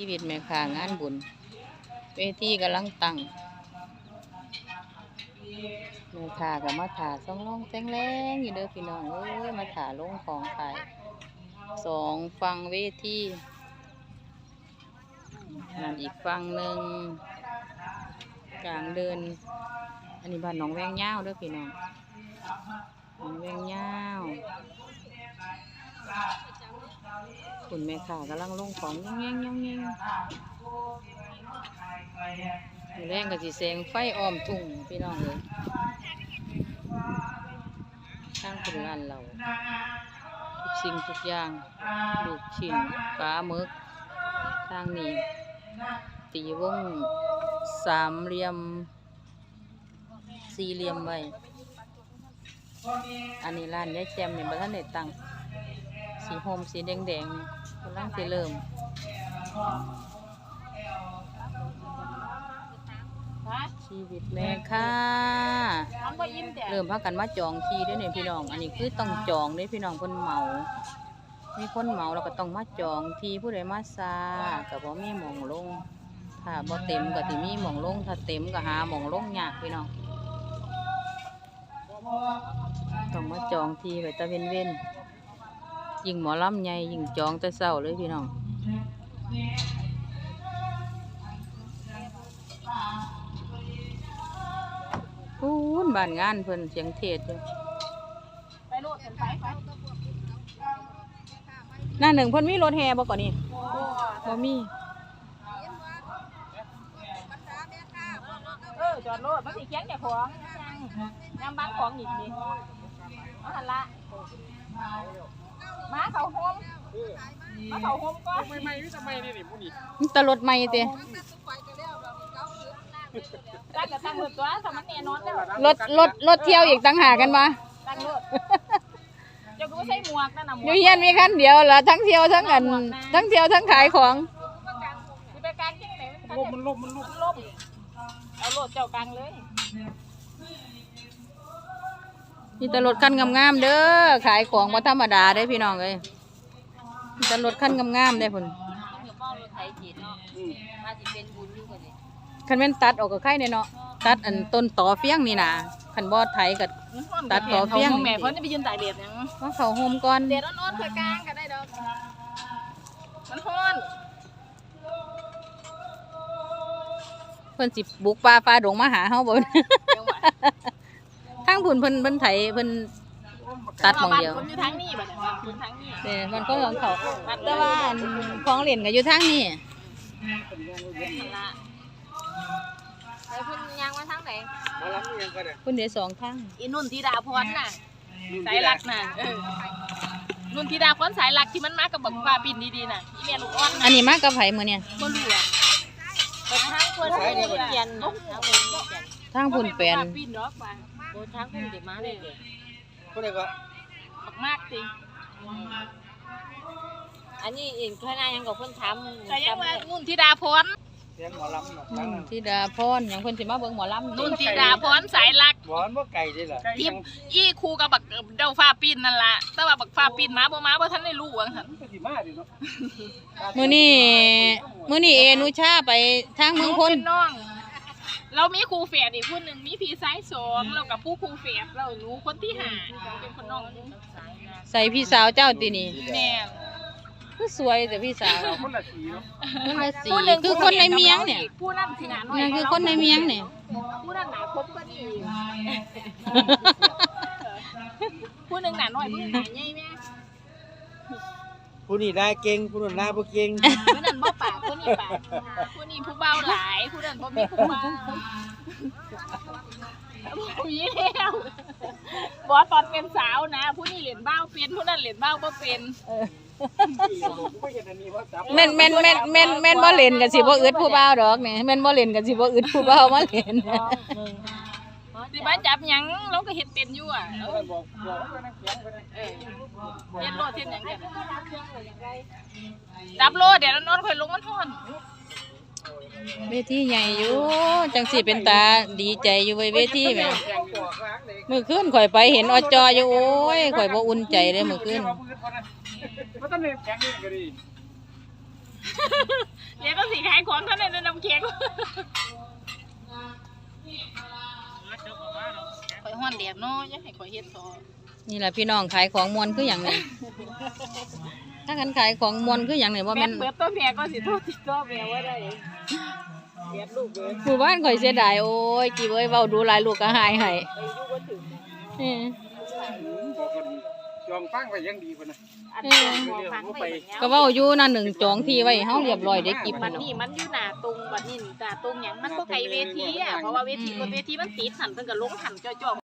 ชีวิตแม่ค้างานบุญ เวทีกำลังตั้งแม่ค้าก็มาถาสองร้องแตงแรงอยู่เด้อพี่น้องเอ้ยมาถาลงของขายสองฟังเวทีนั่นอีกฟังหนึ่งกลางเดิน อันนี้บ้านหนองแวงย่าเด้อพี่น้องหนองแวงย่า คุณแม่ค้ากำลังลงของย่องแย่งย่องแย่งแรงก็สิแสงไฟอ้อมทุ่งพี่น้องเลยตั้งเป็นร้านเรา ทุกสิ่งทุกอย่างลูกชิ้นปลาหมึกทางนี้ ตีวงสามเหลี่ยม สี่เหลี่ยมไว้ อันนี้ร้านยายแจมเนี่ยบ่ทันได้ตั้งสีโฮมสีแดงๆนี่ำลังสิเริ่มชีวิตแม่ค่ะน้องก็ยิ้มแต่เริ่มพากันมาจองที่ด้วยเนี่ยพี่น้อง อันนี้คือต้องจองเด้พี่น้องเพิ่นเหมา มีคนเหมาเราก็ต้องมาจองที่ผู้ใดมาซาก็บ่มีหม่องลง ถ้าบ่เต็มก็สิมีหม่องลง ถ้าเต็มก็หาหม่องลงยากพี่น้อง ต้องมาจองที่ไว้ตะเวนเว้น ยิ่งหมอลำใหญ่ยิ่งจองแต่เช้าเลยพี่น้องพูนบ้านงานเพิ่นเสียงเทศอยู่ไปโลดกันไปไปหน้าหนึ่งเพิ่นมีรถแห่บ่ก่อนนี่บ่มีเออจอดโลดมันสิเคียงแก่ของยังบ้านของอีกนี่เอาหันละ มาเขาโฮมมาเขาโฮมก็ไม่ไม่ไม่ทำไมนี่นี่มูนี่มันแตรถใหม่เตะตั้งกับตั้งรถตัวสมันแน่นอนแล้วรถรถรถเที่ยวอีกต่างหากกันมาตั้งรถเจ้าก็ไม่ใส่หมวกนั่นน่ะหมอวยู่กเฮียนมีคันเดียวเหรอทั้งเที่ยวทั้งอันทั้งเที่ยวทั้งขายของสิไปกลางที่ไหนลมมันลมมันลมมันลบเอาโลดเจ้ากลางเลย มีแต่รถคันงามๆเด้อขายของบ่ธรรมดาเด้พี่น้องเอ้ยมีแต่รถคันงามๆเด้พุ่นคันแม่นตัดออกก็ไข่เนาะตัดอันต้นตอเฟี้ยงนี่นะคันบ่ไถก็ตัดต่อเฟี้ยงแม่เพิ่นจะไปยืนตากแดดหยังว่าเขาโฮมก่อนเดี๋ยวร้อนๆค่อยกลางก็ได้ดอกมันร้อนเพิ่นสิบุกป่าฟ้าดงมาหาเฮาบ่จั งหวะทางพุ่นเพิ่นเพิ่นไถเพิ่น ตัดหมองเดียวคนอยู่ทางนี้บัดนี้คนทางนี้เด้มันก็ของเขาแต่ว่าอันของเล่นก็อยู่ทางนี้นั่นล่ะไปเพิ่นยางมาทางไหนมาล้ำยังก็ได้พุ่นเดี๋ยวสองทางอีนุ่นธิดาพรน่ะ สายลักน่ะเออนุ่นธิดาพรสายลักที่มันมากับบักฟ้าปิ่นดีๆน่ะอีเมียลูกอ่อนอัน่ะนนี้มากับไผมื้อเนี่ยบ่รู้อะไปทางคนเปลี่ยนเนาะทางคนเปลี่ยนทางพุ่นแปลน ฟ้าปิ่นดอกว่าโอ้ทางคนสิมาเลยคนไหนก็บักมากสิอันนี้เองเพื่อนอายังกับเพื่อนทำแต่ยังว่านุ่นธิดาพรเสียงหมอลำหรอกอืมธิดาพรหยังเพิ่นสิมาเบิ่งหมอลำนุ่นธิดาพรสายลักหวานว่าไก่ได้เหรออีอีครูกับบักเดาฟ้าปิ่นนั่นล่ะแต่ว่าบักฟ้าปิ่นมาบ่มาบ่ทันได้รู้ว่าซั่นก็สิมาดิเนาะมื้อนี้มื้อนี้เอนุชาไปทางเมืองพลเป็นน้อง เรามีครูแฝดอีกคนหนึ่งมีพี่ชายสองแล้วกับผู้ครูแฝดเราหนูคนที่ห้าเป็นคนน้องใส่พี่สาวเจ้าตินี่แม่คือสวยแต่พี่สาวเราคนละสีเนาะคนละสีผู้หนึ่งคือคนในเมียงเนี่ยผู้นั่นขนาดน้อยนั่นคือคนในเมียงเนี่ยผู้นั่นหนาครบก็ดีผู้หนึ่งหนาน้อยผู้หนึ่งหนาใหญ่แม่ ผู้นี้ได้เก่งผู้นั้นได้บ่เก่งผู้นั้นบ่ปากผู้นี้ปากผู้นี้ผู้เบาหลายผู้นั้นบ่มีผู้เบาผู้นี้แล้วบอกตอนเป็นสาวนะ ผู้นี้เหรียญเบ้าเป็นผู้นั้นเหรียญเบ้าบ่เป็นไม่เห็นอันนี้ว่าจับแม่นแม่นแม่นแม่นแม่นบ่เล่นกันสิบ่อึดผู้บ่าวดอกเนี่ยแม่นบ่เล่นกันสิบ่อึดผู้บ่าวมาเล่นสิบ้าจับหยังเราก็เฮ็ดเป็นอยู่อะ เออบอกบอกว่านักเสียงก็ได้เออเฮ็ดโลดเฮ็ดหยังกันจับโลดเดี๋ยวนอนค่อยลงมันฮ้อนเวทีใหญ่อยู่จังสิเป็นตาดีใจอยู่เว้ยเวทีแหม่แข่งบอกล้างเลยมื้อคืนข่อยไปเห็นอจออยู่โอ้ยข่อยบ่อุ่นใจเลยมื้อคืนว่าต้องเล่นแข่งนี่ก็ดีเดี๋ยวก็สิขายของเท่านั้นนะน้ำเค้กข่อยฮ้อนแดดเนาะอย่าให้ข่อยเฮ็ดต่อ นี่แหละพี่น้องขายของมวนคืออย่างนี้ถ้ากันขายของมวนคืออย่างนี้ว่าแม่แม่นเบิดตัวแม่ก็สิโทษติดตัวแม่ว่าได้เบียดลูกเบิดหมู่บ้านข่อยเสียดายโอ้ยกี่เอ้ยเว้าดูหลายลูกก็หายให้ไปอยู่บ่ถึงเออบอกกันจองฟังไว้ยังดีพุ่นนะอันนี้มองฟังไปแบบเนี้ยก็เว้าอยู่นั่นหนึ่งจองที่ไว้ให้เฮาเรียบร้อยได้กิบมันั่นนเนาะนี่มันอยู่หน้าตรงบัดนี้หน้าตรงหยังมันบ่ไกลเวทีอะเพราะว่าเวทีบนเวทีมันติดหันเพิ่นก็ลงหันจ่อๆ